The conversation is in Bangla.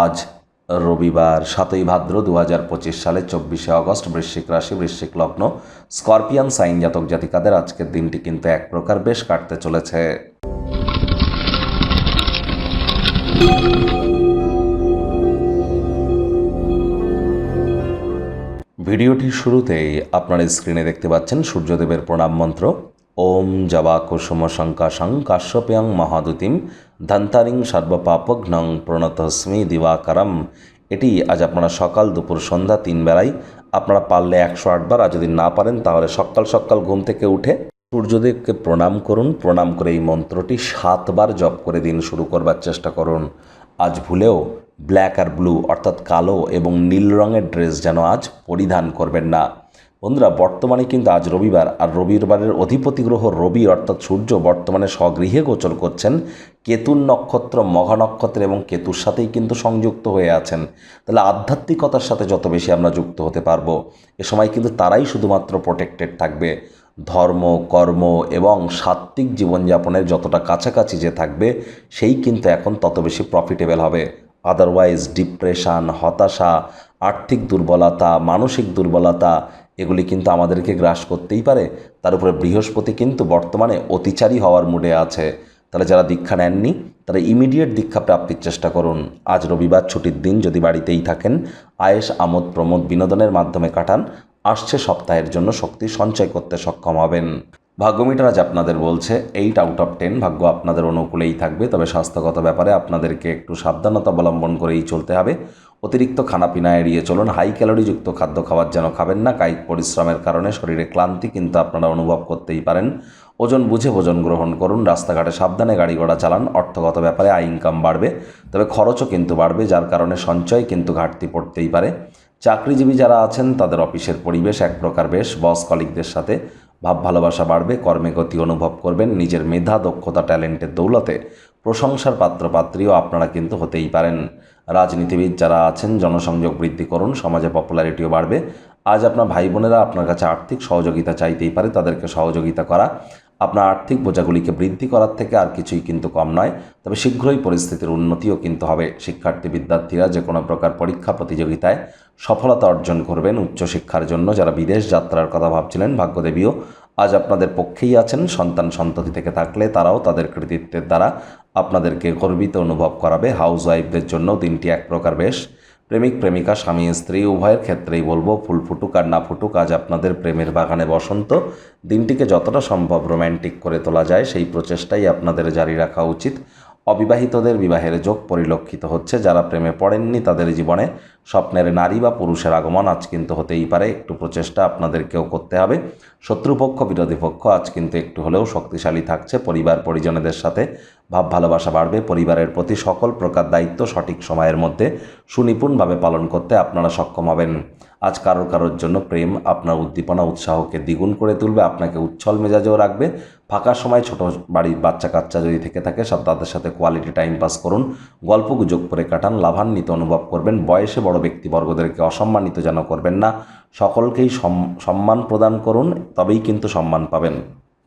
আজ রবিবার, সাতই ভাদ্র দু হাজার পঁচিশ সালে চব্বিশে আগস্ট বৃশ্চিক রাশি, বৃশ্চিক লগ্ন, স্করপিয়ান সাইন জাতক জাতিকাদের আজকের দিনটি কিন্তু এক প্রকার বেশ কাটতে চলেছে। ভিডিওটির শুরুতেই আপনারা স্ক্রিনে দেখতে পাচ্ছেন সূর্যদেবের প্রণাম মন্ত্র। ওম জবা কুসুম শঙ্কাশং কাশ্যপ্যাং মহাদুতিম ধন্তারিং সর্বপাপঘ্নং প্রণতস্মি দিবাকরম। এটি আজ আপনারা সকাল দুপুর সন্ধ্যা তিন বেলায় আপনারা পারলে একশো আটবার আর যদি না পারেন তাহলে সকাল সকাল ঘুম থেকে উঠে সূর্যদেবকে প্রণাম করুন। প্রণাম করে এই মন্ত্রটি সাতবার জপ করে দিন, শুরু করবার চেষ্টা করুন। আজ ভুলেও ব্ল্যাক আর ব্লু অর্থাৎ কালো এবং নীল রঙের ড্রেস যেন আজ পরিধান করবেন না। বন্ধুরা, বর্তমানে কিন্তু আজ রবিবার, আর রবিবারের অধিপতি গ্রহ রবি, অর্থাৎ সূর্য, বর্তমানে স্বগৃহে গোচর করছেন। কেতুর নক্ষত্র মঘা নক্ষত্র এবং কেতুর সাথেই কিন্তু সংযুক্ত হয়ে আছেন। তাহলে আধ্যাত্মিকতার সাথে যত বেশি আমরা যুক্ত হতে পারব, এ সময় কিন্তু তারাই শুধুমাত্র প্রোটেক্টেড থাকবে। ধর্ম, কর্ম এবং সাত্ত্বিক জীবনযাপনের যতটা কাছাকাছি যে থাকবে, সেই কিন্তু এখন তত বেশি প্রফিটেবল হবে। আদারওয়াইজ ডিপ্রেশন হতাশা, আর্থিক দুর্বলতা, মানসিক দুর্বলতা, এগুলি কিন্তু আমাদেরকে গ্রাস করতেই পারে। তার উপরে বৃহস্পতি কিন্তু বর্তমানে অতিচারী হওয়ার মুডে আছে। তাহলে যারা দীক্ষা নেননি, তারা ইমিডিয়েট দীক্ষা প্রাপ্তির চেষ্টা করুন। আজ রবিবার ছুটির দিন যদি বাড়িতেই থাকেন আয়েস আমোদ, প্রমোদ বিনোদনের মাধ্যমে কাটান, আসছে সপ্তাহের জন্য শক্তি সঞ্চয় করতে সক্ষম হবেন। ভাগ্যমিটার আজ আপনাদের বলছে এইট আউট অফ টেন ভাগ্য আপনাদের অনুকূলেই থাকবে, তবে স্বাস্থ্যগত ব্যাপারে আপনাদেরকে একটু সাবধানতা অবলম্বন করেই চলতে হবে। অতিরিক্ত খানাপিনা এড়িয়ে চলুন হাই ক্যালোরিযুক্ত খাদ্য খাবার যেন খাবেন না, কায়িক পরিশ্রমের কারণে শরীরে ক্লান্তি কিন্তু আপনারা অনুভব করতেই পারেন। ওজন বুঝে ভোজন গ্রহণ করুন, রাস্তাঘাটে সাবধানে গাড়ি ঘোড়া চালান, অর্থগত ব্যাপারে আয় ইনকাম বাড়বে, তবে খরচও কিন্তু বাড়বে, যার কারণে সঞ্চয় কিন্তু ঘাটতি পড়তেই পারে। চাকরিজীবী যারা আছেন, তাদের অফিসের পরিবেশ এক প্রকার বেশ বস কলিকদের সাথে ভাব ভালোবাসা বাড়বে, কর্মে গতি অনুভব করবেন, নিজের মেধা, দক্ষতা, ট্যালেন্টের দৌলতে প্রশংসার পাত্রপাত্রীও আপনারা কিন্তু হতেই পারেন। রাজনীতিবিদ যারা আছেন, জনসংযোগ বৃদ্ধি করুন, সমাজে পপুলারিটিও বাড়বে। আজ আপনার ভাই বোনেরা আপনার কাছে আর্থিক সহযোগিতা চাইতেই পারে, তাদেরকে সহযোগিতা করা। আপনার আর্থিক বোঝাগুলিকে বৃদ্ধি করার থেকে আর কিছুই কিন্তু কম নয়। তবে শীঘ্রই পরিস্থিতির উন্নতিও কিন্তু হবে। শিক্ষার্থী বিদ্যার্থীরা যে কোনো প্রকার পরীক্ষা প্রতিযোগিতায় সফলতা অর্জন করবেন উচ্চশিক্ষার জন্য। যারা বিদেশ যাত্রার কথা ভাবছিলেন, ভাগ্যদেবীও আজ আপনাদের পক্ষেই আছেন। সন্তান সন্ততি থেকে থাকলে তারাও তাদের কৃতিত্বের দ্বারা আপনাদেরকে গর্বিত অনুভব করাবে। হাউস ওয়াইফদের জন্য দিনটি এক প্রকার বেশ। প্রেমিক, প্রেমিকা, স্বামী, স্ত্রী, উভয়ের ক্ষেত্রেই বলব, ফুল ফুটুক আর না ফুটুক, আজ আপনাদের প্রেমের বাগানে বসন্ত। দিনটিকে যতটা সম্ভব রোম্যান্টিক করে তোলা যায়, সেই প্রচেষ্টাই আপনাদের জারি রাখা উচিত। অবিবাহিতদের বিবাহের যোগ পরিলক্ষিত হচ্ছে, যারা প্রেমে পড়েননি তাদের জীবনে স্বপ্নের নারী বা পুরুষের আগমন আজ কিন্তু হতেই পারে, একটু প্রচেষ্টা আপনাদেরকেও করতে হবে। শত্রুপক্ষ বিরোধী পক্ষ আজ কিন্তু একটু হলেও শক্তিশালী থাকছে, পরিবার, পরিজনেদের সাথে ভাব ভালোবাসা বাড়বে, পরিবারের প্রতি সকল প্রকার দায়িত্ব সঠিক সময়ের মধ্যে সুনিপুণভাবে পালন করতে আপনারা সক্ষম হবেন। আজ কারোর কারোর জন্য প্রেম, আপনার উদ্দীপনা, উৎসাহকে দ্বিগুণ করে তুলবে, আপনাকে উচ্ছল মেজাজেও রাখবে। ফাঁকা সময়, ছোট বাড়ির বাচ্চা কাচ্চা যদি থেকে থাকে, সব তাদের সাথে কোয়ালিটি টাইম পাস করুন, গল্প গুজব করে কাটান, লাভান্বিত অনুভব করবেন, বয়সে বড় ব্যক্তিবর্গদেরকে অসম্মানিত যেন করবেন না, সকলকেই সম্মান প্রদান করুন, তবেই কিন্তু সম্মান পাবেন।